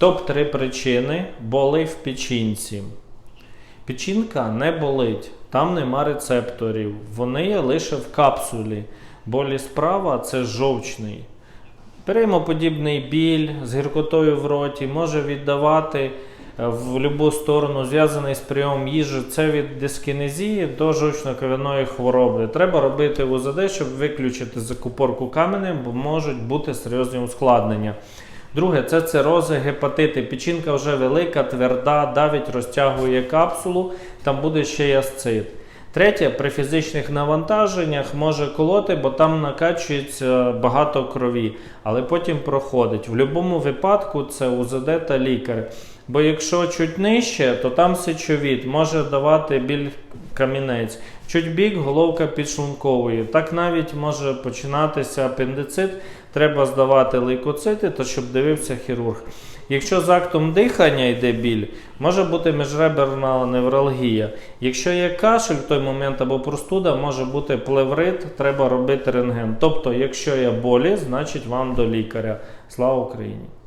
Топ-3 причини боли в печінці. Печінка не болить, там нема рецепторів. Вони є лише в капсулі. Болі справа це жовчний. Переймоподібний біль з гіркотою в роті може віддавати е, в будь-яку сторону, зв'язаний з прийомом їжі. Це від дискінезії до жовчно-кровяної хвороби. Треба робити УЗД, щоб виключити закупорку каменем, бо можуть бути серйозні ускладнення. Друге, це цирози, гепатити. Печінка вже велика, тверда, давить, розтягує капсулу, там буде ще ясцит. Третє, при фізичних навантаженнях може колоти, бо там накачується багато крові, але потім проходить. В будь-якому випадку це УЗД та лікар. Бо якщо чуть нижче, то там сечовід може давати біль камінець. Чуть бік, головка підшлункової. Так навіть може починатися апендицит, треба здавати лейкоцити, то щоб дивився хірург. Якщо з актом дихання йде біль, може бути міжреберна невралгія. Якщо є кашель в той момент або простуда, може бути плеврит, треба робити рентген. Тобто, якщо є болі, значить вам до лікаря. Слава Україні!